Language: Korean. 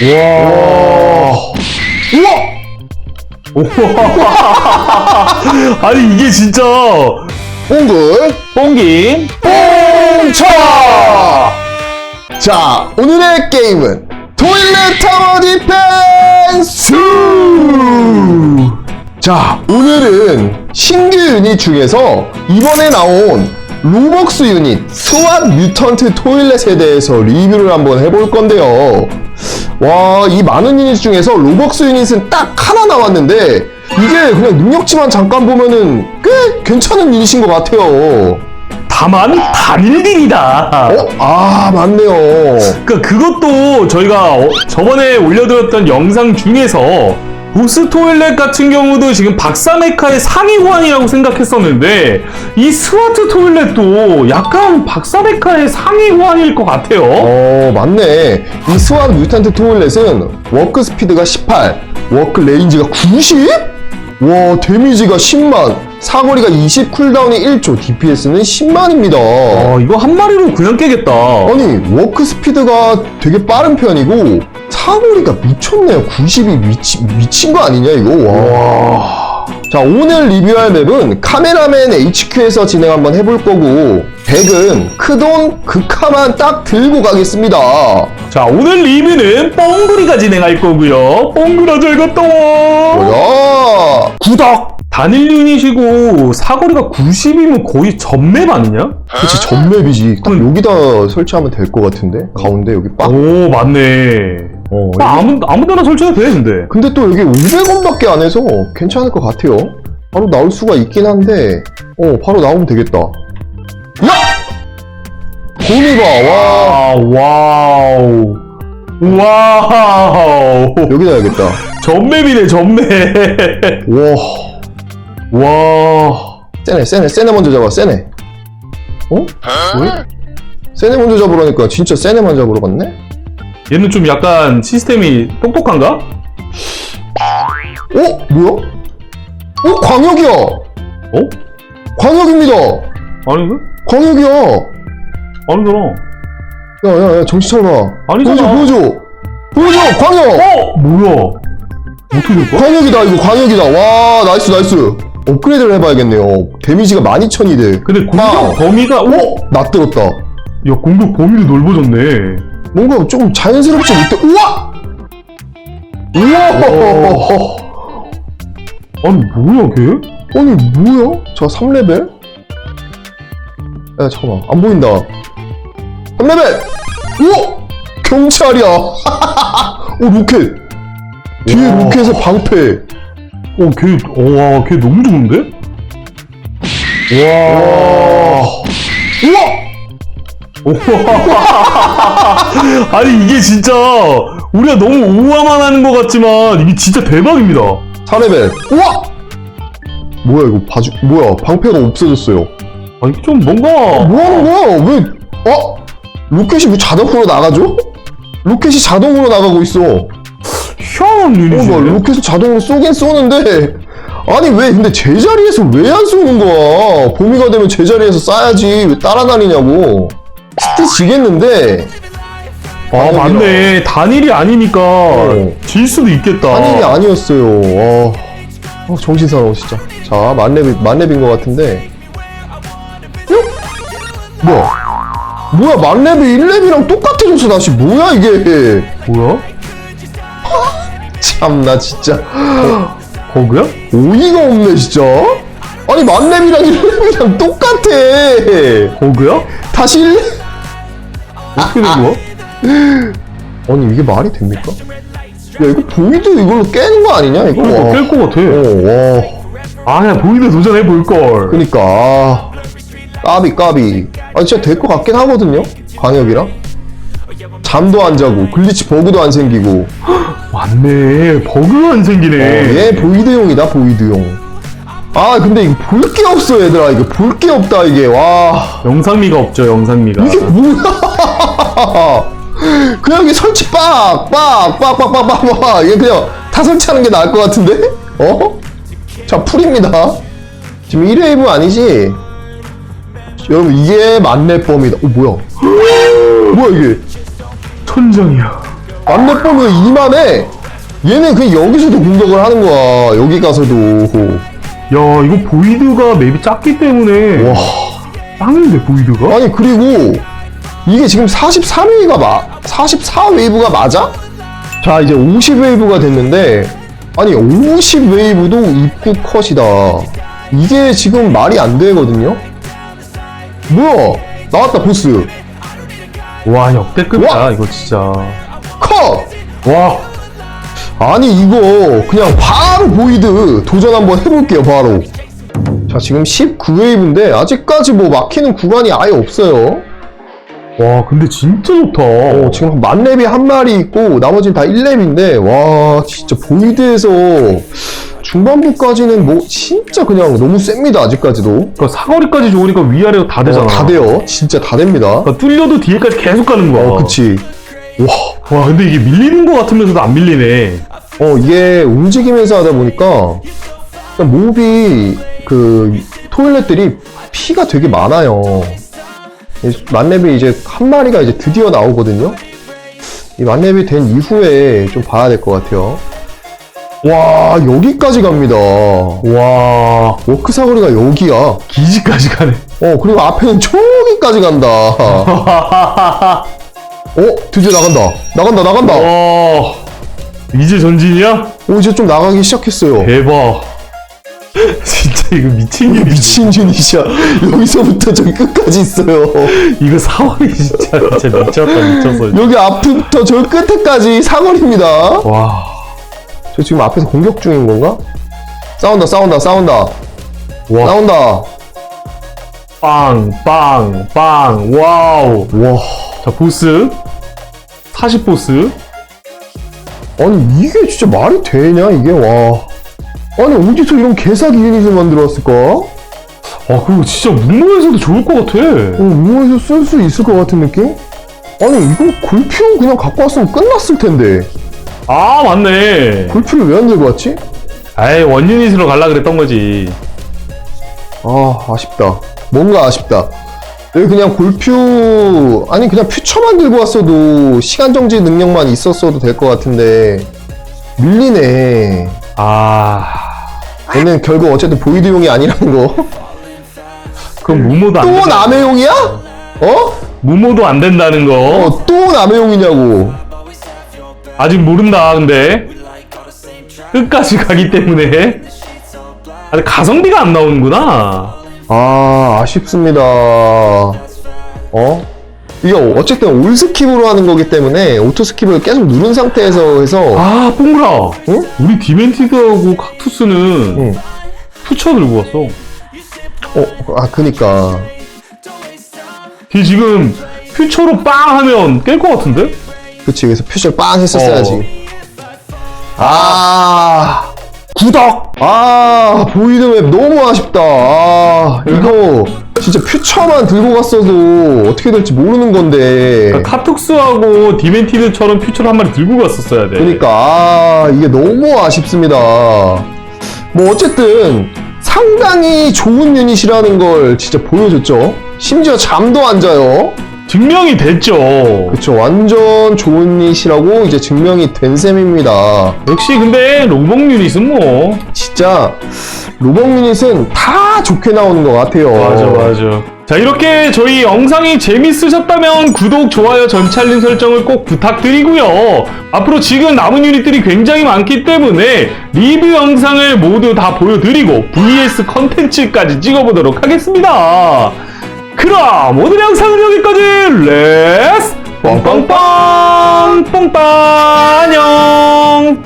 와. 우와! 우와! 아니, 이게 진짜, 옹글 뽕김, 뽕차! 자, 오늘의 게임은 토일렛 타워 디펜스! 자, 오늘은 신규 유닛 중에서 이번에 나온 로벅스 유닛 스왓 뮤턴트 토일렛에 대해서 리뷰를 한번 해볼 건데요. 와, 이 많은 유닛 중에서 로벅스 유닛은 딱 하나 나왔는데 이게 그냥 능력치만 잠깐 보면은 꽤 괜찮은 유닛인 것 같아요. 다만, 단일딜이다. 어? 아, 맞네요. 그 그것도 저희가 어- 저번에 올려드렸던 영상 중에서 보스 토일렛 같은 경우도 지금 박사메카의 상위 호환이라고 생각했었는데 이 스와트 토일렛도 약간 박사메카의 상위 호환일 것 같아요. 어, 맞네. 이 스완 뮤탄트 토일렛은 워크 스피드가 18, 워크 레인지가 90? 와, 데미지가 10만, 사거리가 20, 쿨다운이 1초, DPS는 10만입니다. 어, 이거 한 마리로 그냥 깨겠다. 아니, 워크 스피드가 되게 빠른 편이고, 사거리가 미쳤네요. 90이 미치, 미친 거 아니냐, 이거? 와. 자, 오늘 리뷰할 맵은 카메라맨 HQ에서 진행 한번 해볼 거고, 덱은 크돈, 극카만 딱 들고 가겠습니다. 자, 오늘 리뷰는 뻥그리가 진행할 거고요. 뻥그라 잘 갔다 와. 뭐야? 구덕! 단일 유닛이고 사거리가 90이면 거의 전맵 아니냐? 그치, 전맵이지. 딱 여기다 설치하면 될 것 같은데? 가운데 여기 빡? 오 맞네. 어, 아, 아무 아무데나 설치해도 돼 근데. 근데 또 여기 500원밖에 안 해서 괜찮을 것 같아요. 바로 나올 수가 있긴 한데, 어, 바로 나오면 되겠다. 야! 곰이 봐, 와. 아 와우. 와우. 여기다 해야겠다. 전맵이네 전맵. 와, 와. 세네, 세네, 세네 먼저 잡아, 세네. 어? 왜? 세네 먼저 잡으라니까 진짜 세네만 잡으러 갔네? 얘는 좀 약간 시스템이 똑똑한가? 어? 뭐야? 어? 광역이야! 어? 광역입니다! 아닌가? 광역이야! 아니잖아. 야, 야, 야, 정신 차려봐. 아니잖아. 보여줘, 보여줘! 보여줘! 광역! 어? 뭐야? 어떻게 된 거야? 광역이다, 이거 광역이다. 와, 나이스, 나이스. 업그레이드를 해봐야겠네요. 데미지가 12,000이 근데 공격 빵. 범위가 오? 어? 낯들었다. 야 공격 범위도 넓어졌네. 뭔가 좀 자연스럽지 못해. 우와! 우와! 아니 뭐야 걔? 아니, 뭐야? 저 3레벨? 야, 잠깐만. 안 보인다. 3레벨! 우와! 경찰이야! 오, 로켓! 뒤에 와. 로켓에 방패. 어, 걔, 와, 걔 너무 좋은데? 와. 우와! 아니, 이게 진짜, 우리가 너무 오화만 하는 것 같지만, 이게 진짜 대박입니다. 4레벨. 우와! 뭐야, 이거 봐주, 뭐야, 방패가 없어졌어요. 아니, 좀 뭔가, 뭐 하는 거야? 왜, 어? 로켓이 왜 자동으로 나가죠? 로켓이 자동으로 나가고 있어. 어, 희한한 뭐, 유닛이네. 로켓을 자동으로 쏘긴 쏘는데, 아니, 왜, 근데 제자리에서 왜 안 쏘는 거야? 봄이가 되면 제자리에서 쏴야지. 왜 따라다니냐고. 스트 지겠는데, 아, 맞네. 단일이 아니니까, 어. 질 수도 있겠다. 한 일이 아니었어요. 와, 어, 정신 사나워, 진짜. 자, 만렙이, 만렙인 것 같은데. 뿅? 뭐야? 뭐야, 만렙이 1렙이랑 똑같아졌어, 다시. 뭐야, 이게. 뭐야? 참 나, 진짜. 버그야? 오이가 없네, 진짜. 아니, 만렙이랑 1렙이랑 똑같아. 버그야? 다시 1렙? 어떻게 된 거야? 아니, 이게 말이 됩니까? 야, 이거 보이드 이걸로 깨는 거 아니냐, 이거? 그러니까 와. 깰 것 같아. 어, 와. 아, 그냥 보이드 도전해볼걸. 그니까 아, 까비 까비 아 진짜 될 것 같긴 하거든요 광역이랑 잠도 안 자고 글리치 버그도 안 생기고 맞네. 버그가 안 생기네. 어, 얘 보이드용이다 보이드용 아 근데 이거 볼 게 없어 얘들아. 이거 볼 게 없다 이게. 와. 영상미가 없죠 영상미가. 이게 뭐야? 그냥 이게 설치 빡빡빡빡빡빡빡. 얘 그냥 다 설치하는 게 나을 것 같은데? 어? 자 풀입니다. 지금 1회이브 아니지? 여러분 이게 만렙범이다. 어 뭐야? 뭐야 이게? 천장이야. 만렙범은 이만해. 얘는 그냥 여기서도 공격을 하는 거야. 여기 가서도. 야 이거 보이드가 맵이 작기 때문에 와. 짱인데 보이드가? 아니 그리고 이게 지금 43웨이가 마? 44웨이브가 맞아? 자 이제 50웨이브가 됐는데 아니 50웨이브도 입구 컷이다. 이게 지금 말이 안 되거든요? 뭐야? 나왔다 보스. 와 역대급이야 와! 이거 진짜. 컷! 와. 아니 이거 그냥 바 로 보이드 도전 한번 해볼게요 바로. 자 지금 19웨이브인데 아직까지 뭐 막히는 구간이 아예 없어요. 와 근데 진짜 좋다. 어, 지금 만렙이 한 마리 있고 나머지는 다 1렙인데 와 진짜 보이드에서 중반부까지는 뭐 진짜 그냥 너무 셉니다 아직까지도. 그러니까 사거리까지 좋으니까 위아래가 다 되잖아. 어, 다 돼요. 진짜 다 됩니다. 그러니까 뚫려도 뒤에까지 계속 가는 거야. 어 그치. 와. 근데 이게 밀리는 거 같으면서도 안 밀리네 어 이게 움직이면서 하다 보니까 몹이 그 토일렛들이 피가 되게 많아요. 이 만렙이 이제 한 마리가 이제 드디어 나오거든요. 이 만렙이 된 이후에 좀 봐야 될 것 같아요. 와 여기까지 갑니다. 와 워크 사거리가 여기야. 기지까지 가네. 어 그리고 앞에는 저기까지 간다. 어 드디어 나간다. 나간다 나간다. 와 이제 전진이야? 오 이제 좀 나가기 시작했어요 대박 진짜 이거 미친 게 미친 유닛이야. 여기서부터 저기 끝까지 있어요. 이거 사거리 진짜 진짜 미쳤다 미쳤어 여기 앞부터 저 끝에까지 사거리입니다. 와 저 지금 앞에서 공격 중인 건가? 싸운다, 싸운다, 싸운다. 와. 싸운다. 빵, 빵, 빵, 와우. 와. 자, 보스. 40보스. 아니, 이게 진짜 말이 되냐, 이게, 와. 아니, 어디서 이런 개사기 유닛을 만들었을까? 어, 아, 그리고 진짜 문모에서도 좋을 것 같아. 우에서 쓸 수 있을 것 같은 느낌? 아니, 이거 골피오 그냥 갖고 왔으면 끝났을 텐데. 아, 맞네. 골피를 왜 안 들고 왔지? 에이, 원유닛으로 갈라 그랬던 거지. 아 아쉽다 뭔가 아쉽다 여기 그냥 골퓨 아니 그냥 퓨처만 들고 왔어도 시간 정지 능력만 있었어도 될 것 같은데 밀리네 아, 얘는 결국 어쨌든 보이드용이 아니라는 거 그럼 무모도 안 또 된다. 남의 용이야? 어? 무모도 안 된다는 거. 어, 또 남의 용이냐고 아직 모른다, 근데. 끝까지 가기 때문에. 아, 가성비가 안 나오는구나. 아 아쉽습니다 어? 이게 어쨌든 올 스킵으로 하는 거기 때문에 오토 스킵을 계속 누른 상태에서 해서 아, 뽕구라. 응? 우리 디멘티드하고 kaktus는 응. 푸쳐 들고 왔어. 어, 아 그니까 걔 지금 퓨처로 빵 하면 깰 것 같은데? 그치 그래서 표시를 빵 했었어야지 아 구덕 아 보이드맵 너무 아쉽다. 아 이거 진짜 퓨처만 들고 갔어도 어떻게 될지 모르는 건데. 그러니까 카톡스하고 디멘티드처럼 퓨처를 한 마리 들고 갔었어야 돼. 그러니까 아 이게 너무 아쉽습니다. 뭐 어쨌든 상당히 좋은 유닛이라는 걸 진짜 보여줬죠? 심지어 잠도 안 자요 증명이 됐죠. 그쵸 완전 좋은 유닛이라고 이제 증명이 된 셈입니다 역시 근데 롱봉 유닛은 뭐. 진짜 로벅 유닛은 다 좋게 나오는 것 같아요. 맞아. 자 이렇게 저희 영상이 재밌으셨다면 구독, 좋아요, 전체 알림 설정을 꼭 부탁드리고요. 앞으로 지금 남은 유닛들이 굉장히 많기 때문에 리뷰 영상을 모두 다 보여드리고 vs 컨텐츠까지 찍어보도록 하겠습니다. 그럼 오늘 영상은 여기까지. 렛츠 뻥뻥뻥 뻥빵 안녕